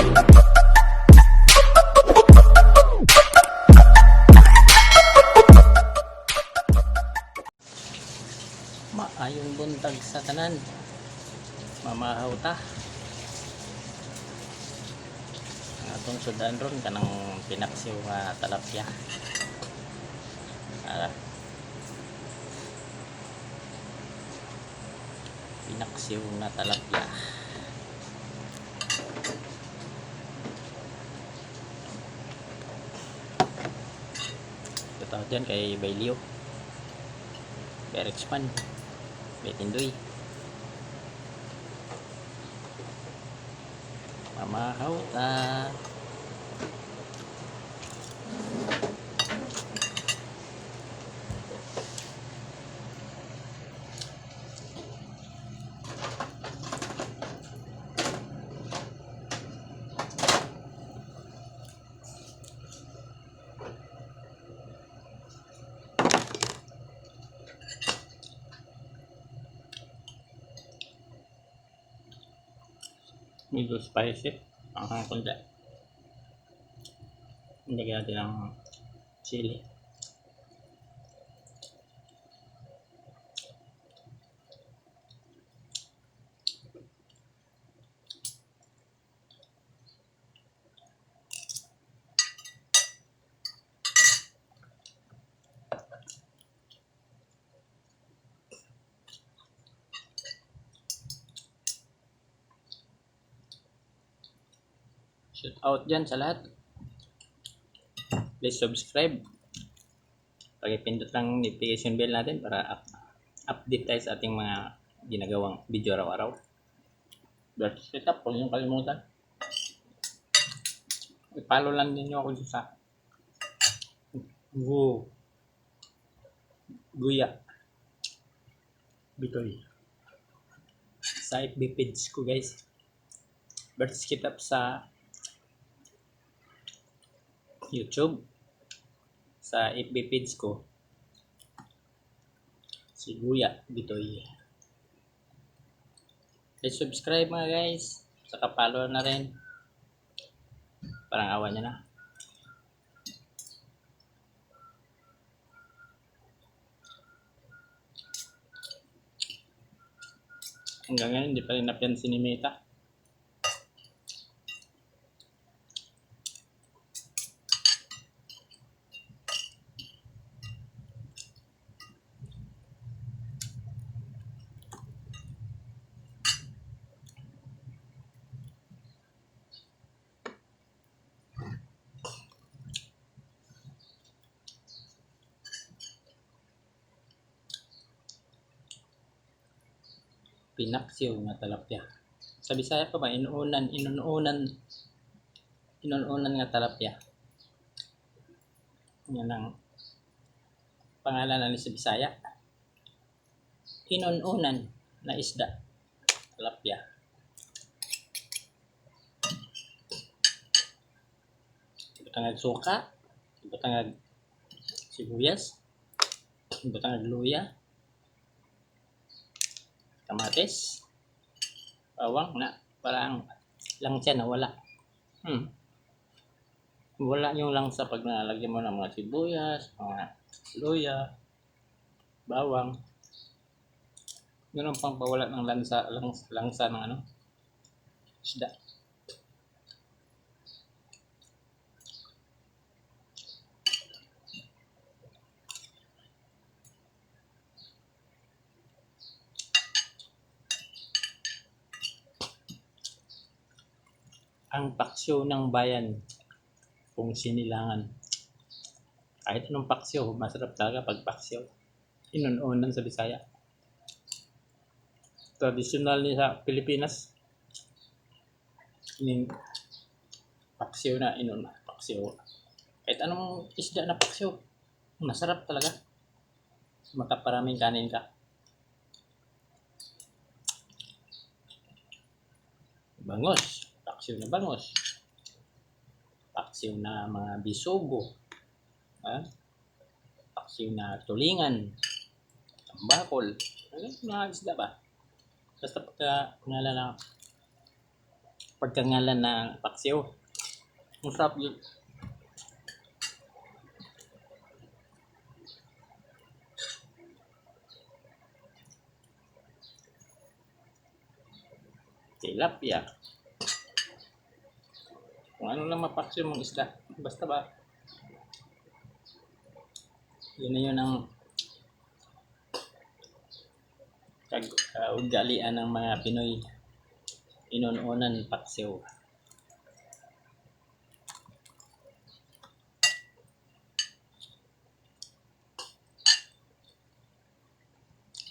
Maayong buntag sa tanan. Mamahaw ta. Atong sudan ron kanang pinaksiw nga talapya. Ara. Pinaksiw na talapya. Ito dyan kay Bailio. Berexpan. Betindoy. Mamahaw ta. Medyo spicy. Ang kundi. Lagyan natin ng chili. Shout out dyan sa lahat. Please subscribe. Pakipindot lang notification bell natin para up update tayo sa ating mga ginagawang video araw-araw. But set up, huwag niyong kalimutan. I-follow lang ninyo ako sa Gu Guya Bitoy sa FB page ko guys. But skip up sa YouTube sa FB page ko. Si Guya Bitoy. Please subscribe mga guys. Saka follow na rin. Parang awa niya na. Hanggang ngayon hindi pa rin napansin ni Meta pinaksiw nga talapya. Sa Bisaya pa ba, inuunan, inuunan, inuunan nga talapya. Yan ang pangalan na sa Bisaya. Inuunan na isda. Talapya. Butangag suka, butangag sibuyas, butangag luya, kamatis, bawang na parang langsa na wala. Hmm. Wala yung langsa pag nalagyan mo ng mga sibuyas, mga luya, bawang. Yun ang pangpawala ng lansa, langs, langsa ng ano, isda. Ang paksyo ng bayan kung sinilangan. Kahit anong paksyo, masarap talaga pag paksyo. Inununan sa Bisaya. Traditional ni sa Pilipinas. Yung paksyo na inun paksyo. Kahit anong isda na paksyo, masarap talaga. Makaparaming kanin ka. Bangos paksiw na bangos, paksiw na mga bisogo, ha? paksiw na tulingan, tambakol, ano mga isda ba? Basta pagka pangalan na pagkangalan na paksiw. Ang sarap yun. Tilapia. Ano lang mapaksiw mong isda. Basta ba? Yun na yun ang kag uh, ugalian ng mga Pinoy inununan paksiw.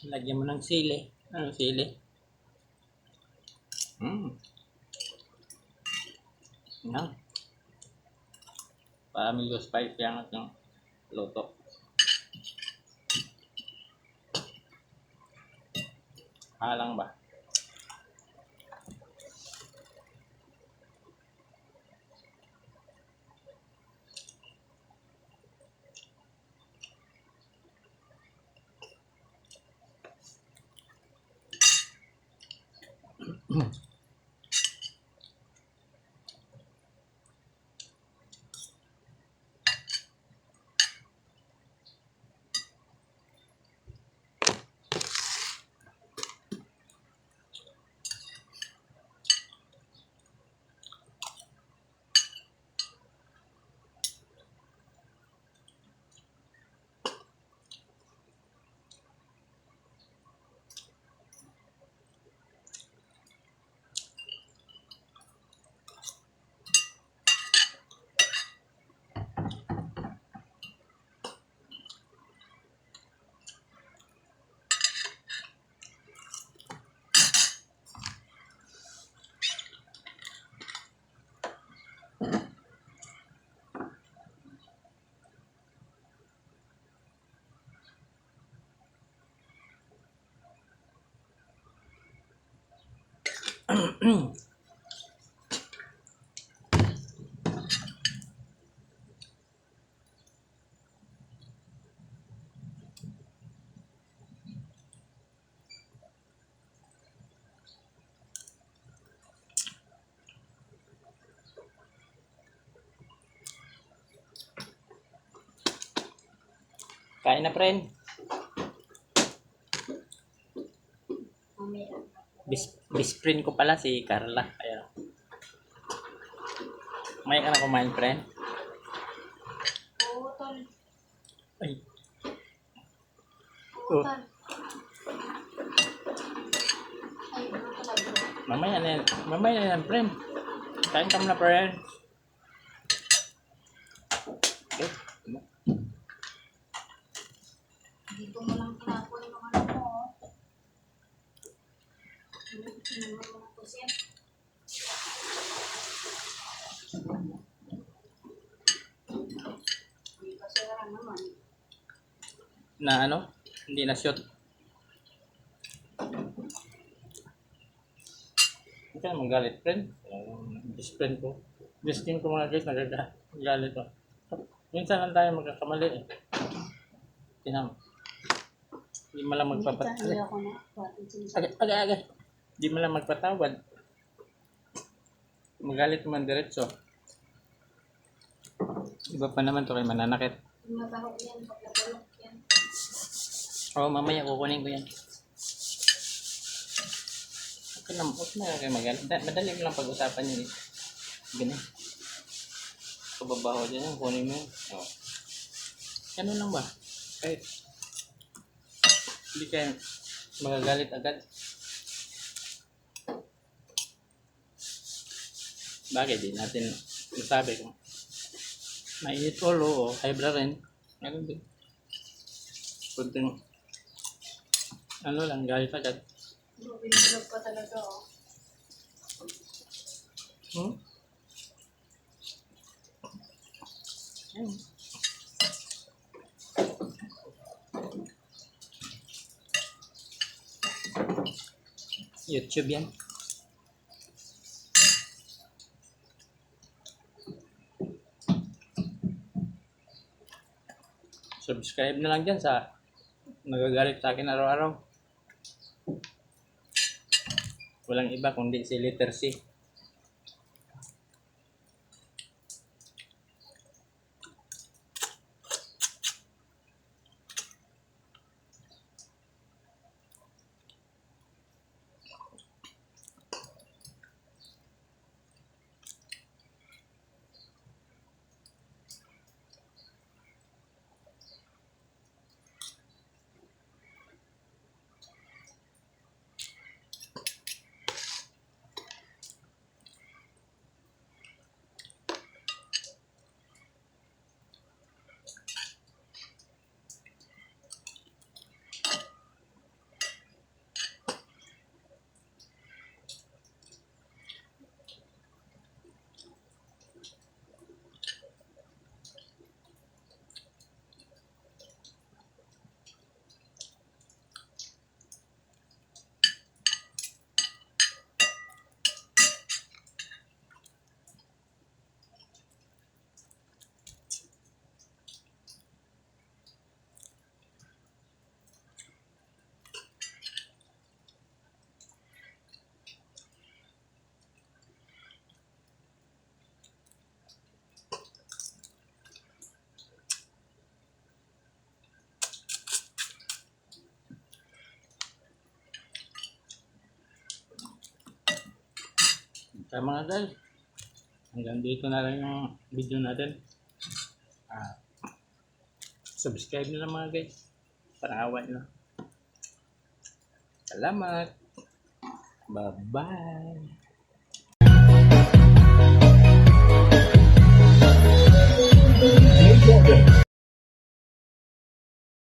Lagyan mo ng sili. Ano sili? Mm. Yan. Para medyo spicy ang ating luto. Halang ba? Kain na, friend. Mamaya. Bis friend ko pala si Carla. Ayan. May ka na kumain, friend? Oo, tol. Ay, Oo, Oh. ano mamaya na yan. Mamaya na yan, friend. Kain ka muna, friend. Okay. Dito mo lang tinapon yung ano mo. oh. Ano, Inuman mo na ano? Hindi na shoot. Hindi ka magalit, friend. Best friend ko. Best friend ko mga guys, nagagalit ko. Minsan lang tayo magkakamali eh. Tinam. Hindi mo lang Hindi magpapat... ka- Hindi mo lang magpatawad. Magalit naman diretso. Iba pa naman to kay mananakit. Mabaho yan. Pag nabulok yan. Oo, mamaya kukunin ko yan. Okay lang, huwag na kayo magalit. Da- Madali mo lang pag-usapan yun eh. Ganun. Pababaho dyan yan, kunin mo yan. Oo. Ganun lang ba? Kahit hindi kayo magagalit agad. Bagay, di natin masabi kung mainit ulo o blood rin. Ganun din. Kunting ano lang, galit agad. Bro, binulog pa talaga oh. Hmm? Hmm. YouTube yan. Subscribe na lang dyan sa nagagalit sa akin araw-araw. Walang iba kundi si Letter C. Kaya mga guys, hanggang dito na lang yung video natin. Ah, subscribe nyo lang mga guys. Parawan nyo. Salamat. Bye-bye. Hey, Jordan.